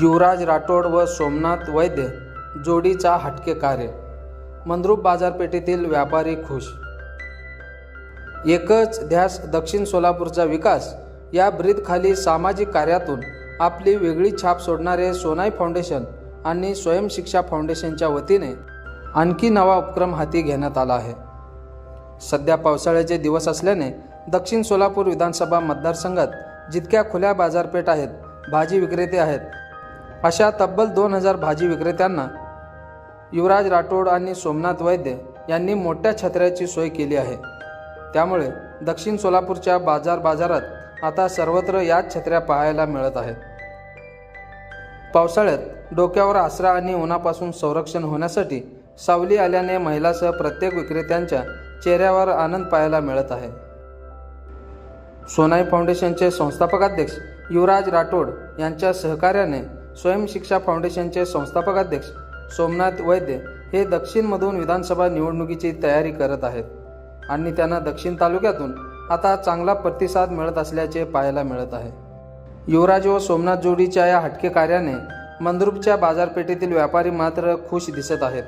युवराज राठोड व सोमनाथ वैद्य जोडीचा हटके कार्य. मंद्रूप बाजारपेठेतील व्यापारी खुश. एकच ध्यास दक्षिण सोलापूरचा विकास या ब्रीदखाली सामाजिक कार्यातून आपली वेगळी छाप सोडणारे सोनाई फाउंडेशन आणि स्वयंशिक्षा फाउंडेशनच्या वतीने आणखी नवा उपक्रम हाती घेण्यात आला आहे. सध्या पावसाळ्याचे दिवस असल्याने दक्षिण सोलापूर विधानसभा मतदारसंघात जितक्या खुल्या बाजारपेठ आहेत भाजी विक्रेते आहेत अशा तब्बल दोन हजार भाजी विक्रेत्यांना युवराज राठोड आणि सोमनाथ वैद्य यांनी मोठ्या छत्र्याची सोय केली आहे. त्यामुळे दक्षिण सोलापूरच्या बाजार बाजारात आता सर्वत्र याच छत्र्या पाहायला मिळत आहेत. पावसाळ्यात डोक्यावर आसरा आणि उन्हापासून संरक्षण होण्यासाठी सावली आल्याने महिलासह प्रत्येक विक्रेत्यांच्या चेहऱ्यावर आनंद पाहायला मिळत आहे. सोनाई फाउंडेशनचे संस्थापकाध्यक्ष युवराज राठोड यांच्या सहकार्याने स्वयंशिक्षा फाउंडेशनचे संस्थापकाध्यक्ष सोमनाथ वैद्य हे दक्षिणमधून विधानसभा निवडणुकीची तयारी करत आहेत आणि त्यांना दक्षिण तालुक्यातून आता चांगला प्रतिसाद मिळत असल्याचे पाहायला मिळत आहे. युवराज व सोमनाथ जोडीच्या या हटके कार्याने मंद्रुपच्या बाजारपेठेतील व्यापारी मात्र खुश दिसत आहेत.